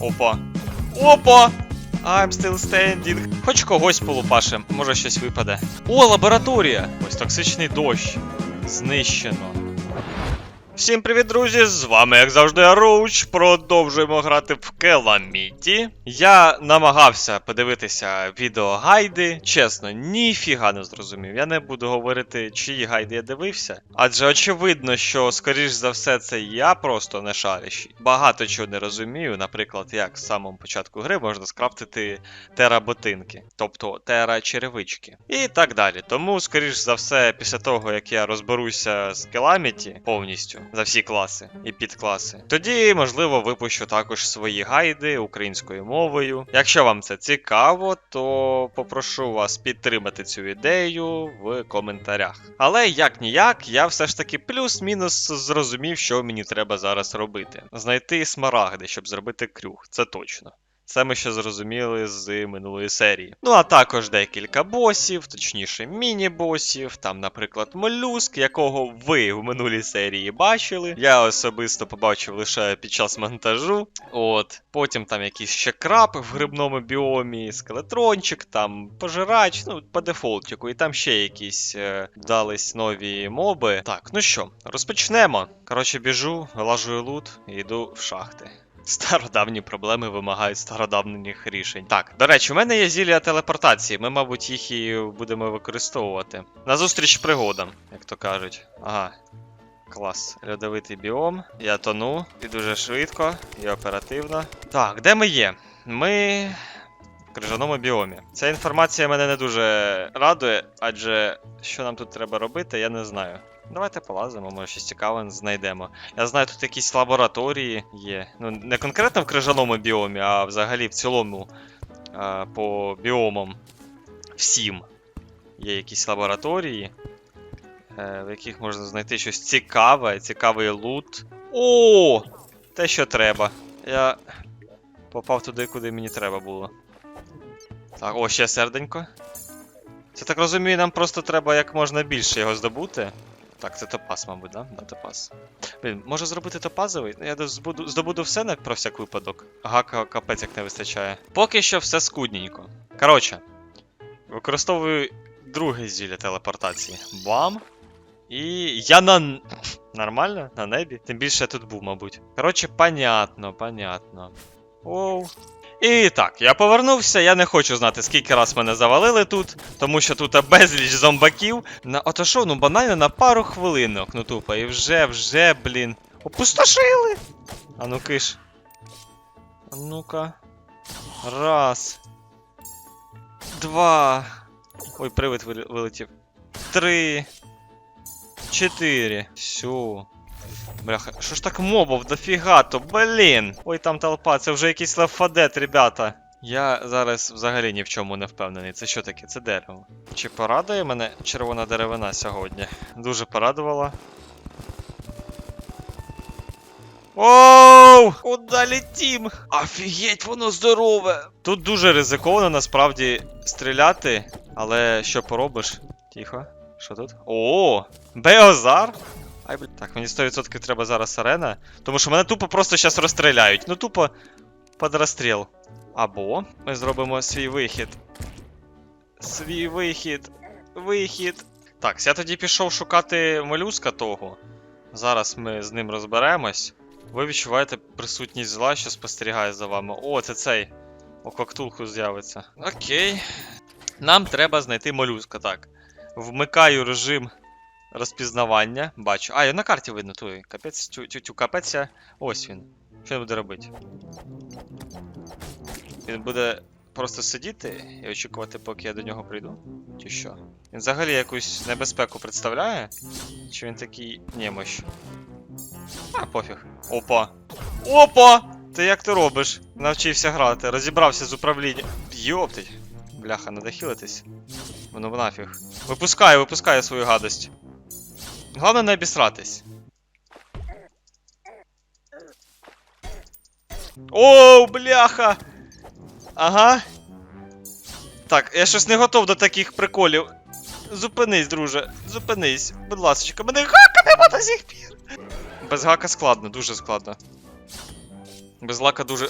Опа. Опа! I'm still standing. Хоч когось полупашем, може щось випаде. О, лабораторія! Ось токсичний дощ. Знищено. Всім привіт, друзі! З вами, як завжди, Аруч. Продовжуємо грати в Келаміті. Я намагався подивитися відеогайди. Чесно, ніфіга не зрозумів. Я не буду говорити, чиї гайди я дивився. Адже очевидно, що, скоріш за все, це я просто не шарящий. Багато чого не розумію. Наприклад, як з самого початку гри можна скрафтити тера-ботинки, тобто тера-черевички. І так далі. Тому, скоріш за все, після того, як я розберуся з Келаміті повністю за всі класи і підкласи, тоді, можливо, випущу також свої гайди українською мовою. Якщо вам це цікаво, то попрошу вас підтримати цю ідею в коментарях. Але як ніяк, я все ж таки плюс-мінус зрозумів, що мені треба зараз робити: знайти смарагди, щоб зробити крюг, це точно. Це ми ще зрозуміли з минулої серії. Ну а також декілька босів, точніше міні-босів, там, наприклад, молюск, якого ви в минулій серії бачили. Я особисто побачив лише під час монтажу. От, потім там якийсь ще краб в грибному біомі, скелетрончик, там пожирач, ну, по дефолтіку, і там ще якісь е, дались нові моби. Так, ну що, розпочнемо. Коротше, біжу, вилажую лут і йду в шахти. Стародавні проблеми вимагають стародавніх рішень. Так, до речі, у мене є зілля телепортації. Ми, мабуть, їх і будемо використовувати. Назустріч пригодам, як то кажуть. Ага. Клас. Льодовитий біом. Я тону. І дуже швидко і оперативно. Так, де ми є? Ми. В крижаному біомі. Ця інформація мене не дуже радує, адже що нам тут треба робити, я не знаю. Давайте полазимо, може щось цікаве знайдемо. Я знаю, тут якісь лабораторії є. Ну, не конкретно в крижаному біомі, а взагалі в цілому а, по біомам всім є якісь лабораторії, е, в яких можна знайти щось цікаве, цікавий лут. О! Те, що треба. Я попав туди, куди мені треба було. Так, о, ще серденько. Це так розумію, нам просто треба як можна більше його здобути. Так, це топаз, мабуть, да? Да, топаз. Блін, може зробити топазовий? Ну, Я здобуду, здобуду все на про всяк випадок. Гака капець як не вистачає. Поки що все скудненько. Коротше, використовую друге зілля телепортації. Бам! І я на. Нормально? На небі? Тим більше я тут був, мабуть. Коротше, понятно, понятно. Оу. І так, я повернувся, я не хочу знати, скільки раз мене завалили тут, тому що тут безліч зомбаків. На що, ну банально на пару хвилинок, ну тупо, і вже, вже, блін. Опустошили! А ну киш. А ну-ка. Раз. Два. Ой, привид вилетів. Три. Чотири. Все. Бляха, що ж так мобов дофіга то, блін. Ой, там толпа, це вже якийсь лафадет, ребята. Я зараз взагалі ні в чому не впевнений. Це що таке? Це дерево. Чи порадує мене червона деревина сьогодні? Дуже порадувала. Оу! Куда летім? Офігеть, воно здорове! Тут дуже ризиковано насправді стріляти, але що поробиш? Тихо. Що тут? О! Беозар! Ай, блін. Так, мені 100% треба зараз арена. Тому що мене тупо просто зараз розстріляють. Ну тупо під розстріл. Або ми зробимо свій вихід. Свій вихід. Вихід. Так, я тоді пішов шукати молюска того. Зараз ми з ним розберемось. Ви відчуваєте присутність зла, що спостерігає за вами. О, це цей. О, коктулку з'явиться. Окей. Нам треба знайти молюска, так. Вмикаю режим розпізнавання. Бачу. А, і на карті видно той. Капець, тю, тю, тю, капець. Ось він. Що він буде робити? Він буде просто сидіти і очікувати, поки я до нього прийду? Чи що? Він взагалі якусь небезпеку представляє? Чи він такий немощ? А, пофіг. Опа. Опа! Ти як ти робиш? Навчився грати, розібрався з управлінням. Йоптить. Бляха, надо хілитись. Воно б нафіг. Випускаю, випускаю свою гадость. Головне не обісратись. Оу, бляха! Ага. Так, я щось не готов до таких приколів. Зупинись, друже, зупинись, будь ласка, мене гака нема до сих пір. Без гака складно, дуже складно. Без лака дуже.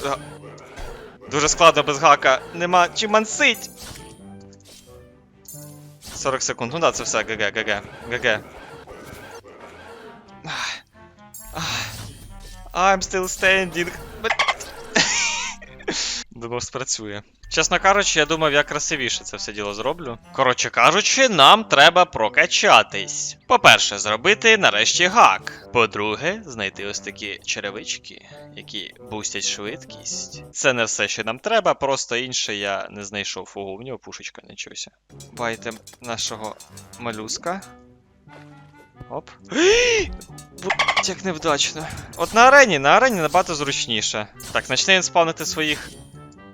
Дуже складно без гака. Нема чим мансить. 40 секунд. Ну да, це все. ГГ, ГГ. ГГ. I'm still standing. Думав, спрацює. Чесно кажучи, я думав, я красивіше це все діло зроблю. Коротше кажучи, нам треба прокачатись. По-перше, зробити нарешті гак. По-друге, знайти ось такі черевички, які бустять швидкість. Це не все, що нам треба, просто інше я не знайшов. Ого, у нього пушечка нічогося. Байте нашого малюска. Оп. Будь як невдачно. От на арені, на арені набагато зручніше. Так, почне він спавнити своїх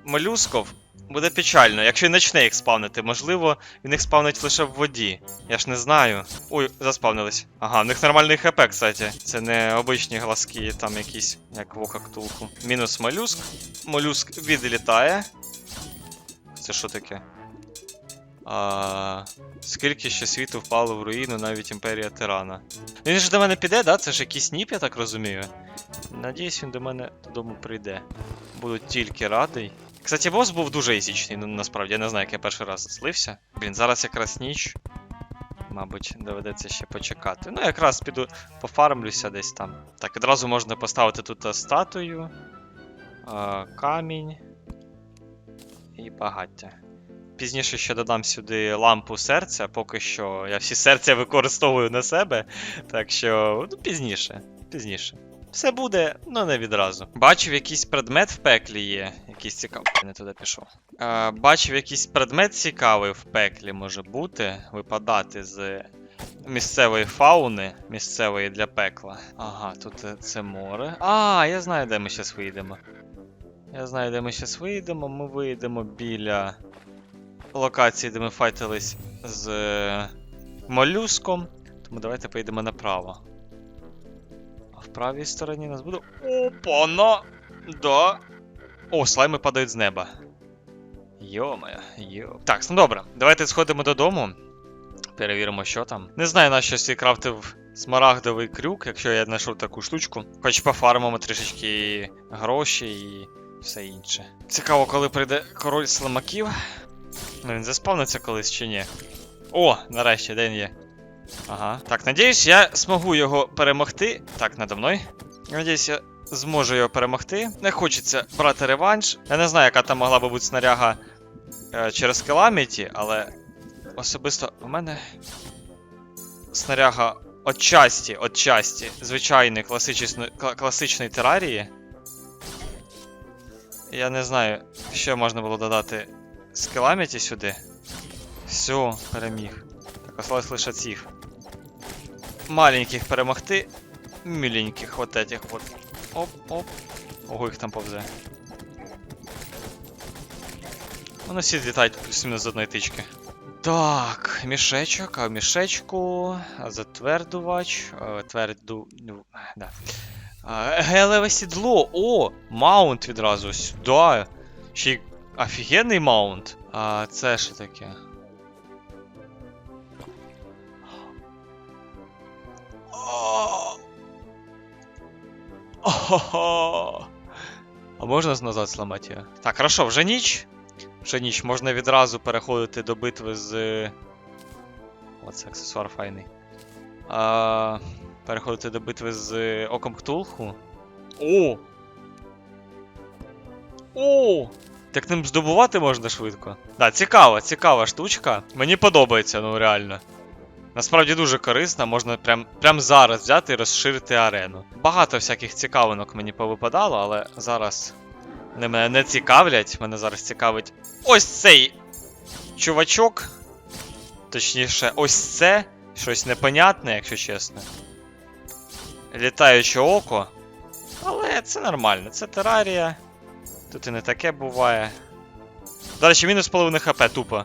молюсків. Буде печально, якщо він почне їх спавнити, можливо, він їх спавнить лише в воді. Я ж не знаю. Ой, заспавнились. Ага, в них нормальний хп, кстати. Це не обичні глазки, там якісь, як в ктулху. Мінус молюск. Молюск відлітає. Це що таке? А, скільки ще світу впало в руїну навіть імперія тирана. Він ж до мене піде, да? Це ж якийсь ніп, я так розумію. Надіюсь, він до мене додому прийде. Буду тільки радий. Кстати, бос був дуже ізічний, ну насправді я не знаю, як я перший раз злився. Блін, зараз якраз ніч. Мабуть, доведеться ще почекати. Ну, якраз піду пофармлюся десь там. Так, одразу можна поставити тут статую, камінь і багаття. Пізніше ще додам сюди лампу серця, поки що я всі серця використовую на себе. Так що, ну, пізніше, пізніше. Все буде, ну не відразу. Бачив, якийсь предмет в пеклі є. Якийсь цікавий. Не туди пішов. Е, бачив, якийсь предмет цікавий в пеклі може бути. Випадати з місцевої фауни, місцевої для пекла. Ага, тут це море. А, я знаю, де ми зараз вийдемо. Я знаю, де ми зараз вийдемо. Ми вийдемо біля локації, де ми файтились з е, молюском. Тому давайте поїдемо направо. А в правій стороні нас буде. Опа-на! Да. О, слайми падають з неба. Йо-моє, йо. Так, ну добре, давайте сходимо додому. Перевіримо, що там. Не знаю, на що я крафтив смарагдовий крюк, якщо я знайшов таку штучку. Хоч пофармимо трішечки гроші і все інше. Цікаво, коли прийде король слимаків. Ну, він заспавниться колись чи ні. О, нарешті, де він є. Ага. Так, надіюсь, я змогу його перемогти. Так, надо мною. Надіюсь, я зможу його перемогти. Не хочеться брати реванш. Я не знаю, яка там могла би бути снаряга е, через Calamity, але особисто у мене снаряга отчасті, отчасті, звичайної класичної, кла- класичної терарії. Я не знаю, що можна було додати з сюди. Все, переміг. Так, осталось лише цих. Маленьких перемогти. Міленьких вот этих вот. Оп-оп. Ого, їх там повзе. Вони всі злітають плюс-мінус з одної тички. Так, мішечок, а в мішечку. Затвердувач. Тверду. ну, Да. Гелеве сідло. О! Маунт відразу сюди. Ще й офігенний маунт. А це що таке? О! Охо-хо! А можна назад зламати його? Так, хорошо, вже ніч. Вже ніч, можна відразу переходити до битви з. Оце аксесуар файний. А, переходити до битви з Оком Ктулху. О! О! Так ним здобувати можна швидко. Да, цікава, цікава штучка. Мені подобається, ну реально. Насправді дуже корисна, можна прям, прям зараз взяти і розширити арену. Багато всяких цікавинок мені повипадало, але зараз вони мене не цікавлять. Мене зараз цікавить ось цей чувачок. Точніше, ось це. Щось непонятне, якщо чесно. Літаюче око. Але це нормально, це терарія. Тут і не таке буває. До речі, мінус половини хп, тупо.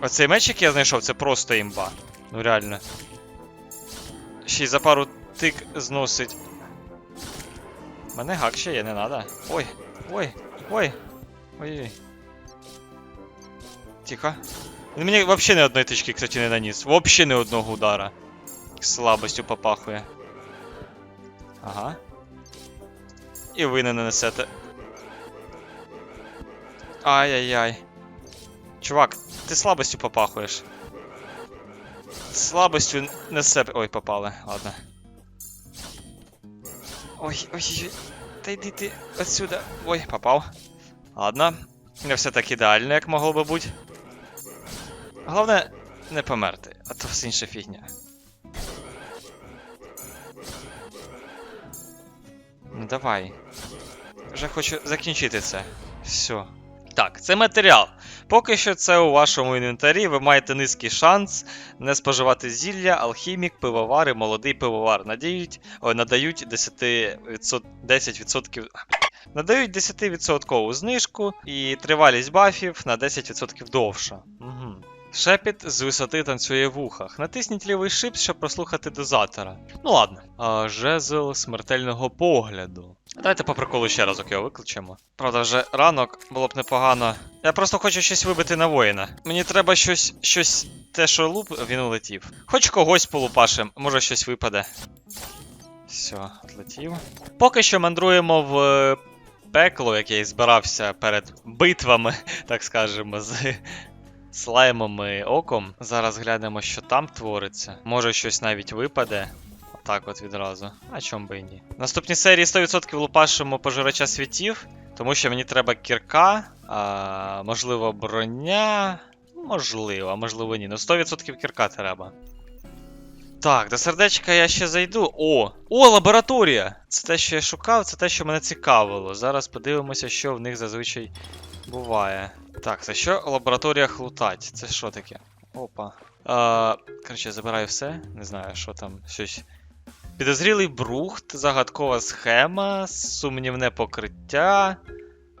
Оцей меч, який я знайшов, це просто імба. Ну реально. Ще й за пару тик зносить. Мене гак ще є, не надо. Ой, ой, ой. Ой-ой. Тихо. Він мені взагалі не одної тички, кстати, не наніс. Взагалі не одного удара. Слабостю попахує. Ага. І ви не нанесете. Ай-яй-яй. Чувак, ти слабостю попахуєш. Слабостю несе. Ой, попали, ладно. Ой, ой, ой, ой. Та йди ти отсюда. Ой, попав. Ладно. Не все так ідеально, як могло би бути. Головне, не померти, а то все інша фігня. Ну давай. Вже хочу закінчити це. Все. Так, це матеріал. Поки що це у вашому інвентарі. Ви маєте низький шанс не споживати зілля, алхімік, пивовар і молодий пивовар. Надають, ой, надають 10%, 10% Надають 10% знижку і тривалість бафів на 10% довша. Угу. Шепіт з висоти танцює в ухах. Натисніть лівий шип, щоб прослухати дозатора. Ну ладно. А, жезл смертельного погляду. Давайте по приколу ще разок його викличемо. Правда, вже ранок було б непогано. Я просто хочу щось вибити на воїна. Мені треба щось, щось, те, що луп, він улетів. Хоч когось полупашем, може щось випаде. Все, отлетів. Поки що мандруємо в е, пекло, яке і збирався перед битвами, так скажемо, з слаймом і оком. Зараз глянемо, що там твориться. Може щось навіть випаде. Отак от відразу. А чом би і ні. В наступній серії 100% лупашимо пожирача світів, тому що мені треба кірка, а, можливо, броня. Можливо, можливо ні. Ну 100% кірка треба. Так, до сердечка я ще зайду. О! О, лабораторія! Це те, що я шукав, це те, що мене цікавило. Зараз подивимося, що в них зазвичай буває. Так, це що? Лабораторія лутать. Це що таке? Опа. Коротше, я забираю все. Не знаю, що там. Щось. Підозрілий брухт, загадкова схема, сумнівне покриття.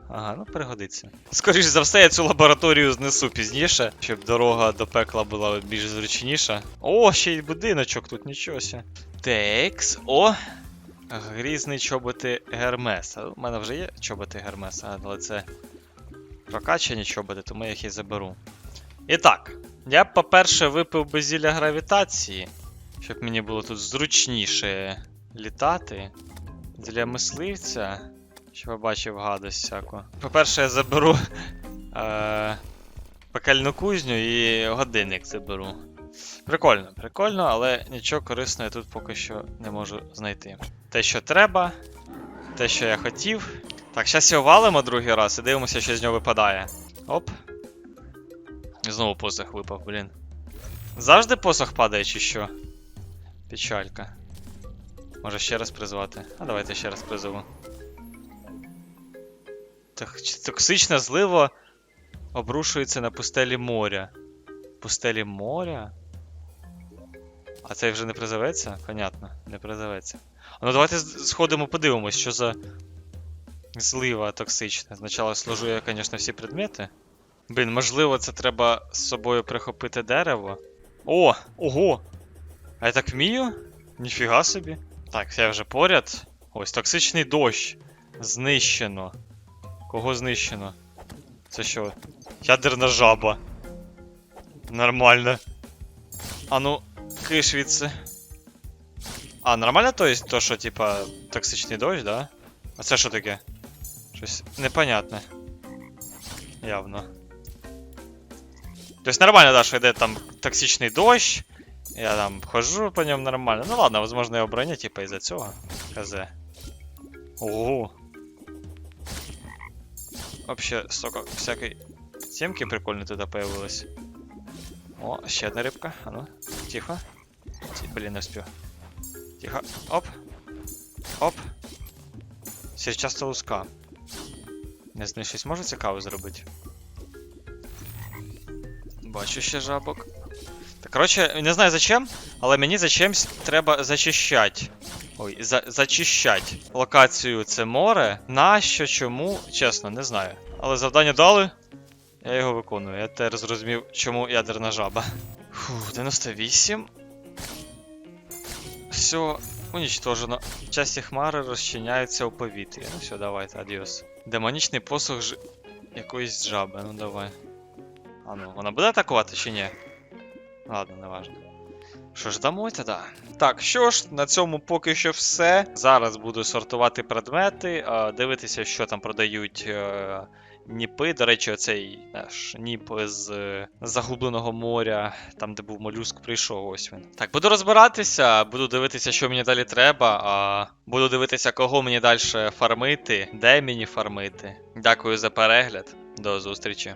Ага, ну пригодиться. Скоріше за все, я цю лабораторію знесу пізніше, щоб дорога до пекла була більш зручніша. О, ще й будиночок тут, нічогося. Текс. О! Грізний чоботи Гермеса. У мене вже є чоботи Гермеса, але це прокачані чоботи, тому я їх і заберу. І так, я по-перше, випив би зілля гравітації, щоб мені було тут зручніше літати. Для мисливця. Щоб бачив гадость всяку. По-перше, я заберу е- пекельну кузню і годинник заберу. Прикольно, прикольно, але нічого корисного я тут поки що не можу знайти. Те, що треба, те, що я хотів. Так, зараз його валимо другий раз і дивимося, що з нього випадає. Оп. Знову посох випав, блін. Завжди посох падає, чи що? Печалька. Може ще раз призвати? А давайте ще раз призову. Тох- Токсична злива обрушується на пустелі моря. Пустелі моря? А цей вже не призоветься? Понятно, не призоветься. А Ну давайте сходимо подивимось, що за злива токсична. Спочатку сложу я, звісно, всі предмети. Блін, можливо, це треба з собою прихопити дерево. О! Ого! А я так вмію? Ніфіга собі. Так, я вже поряд. Ось токсичний дощ. Знищено. Кого знищено? Це що? Ядерна жаба. Нормально. А ну, киш відси. А, нормально то то, що, типа, токсичний дощ, да? А це що таке? Щось непонятне. Явно. Тобто нормально, да, що йде там токсичний дощ. Я там хожу по ньому нормально. Ну ладно, возможно, я обороня, типа, із-за цього. КЗ. Ого. Вообще, столько всякой темки прикольной туда появилось. О, ще одна рибка. А ну, тихо. Ті- Блін, не вспів. Тихо. Оп. Оп. Сірчаста луска. Не знаю, щось може цікаве зробити. Бачу ще жабок. Так, коротше, не знаю зачем, але мені зачемсь треба зачищати. Ой, за зачищать локацію це море. Нащо, чому? Чесно, не знаю. Але завдання дали. Я його виконую. Я тепер зрозумів, чому ядерна жаба. Фух, 98. Все, унічтожено. Часті хмари розчиняються у повітрі. Ну все, давайте, адіос. Демонічний посох ж... якоїсь жаби, ну давай. А ну, вона буде атакувати чи ні? Ладно, не важно. Що ж, дамося, да. Так, що ж, на цьому поки що все. Зараз буду сортувати предмети, дивитися, що там продають. е, Ніпи, до речі, оцей наш ніп з е, заглубленого моря, там, де був молюск, прийшов ось він. Так, буду розбиратися, буду дивитися, що мені далі треба, а буду дивитися, кого мені далі фармити, де мені фармити. Дякую за перегляд. До зустрічі.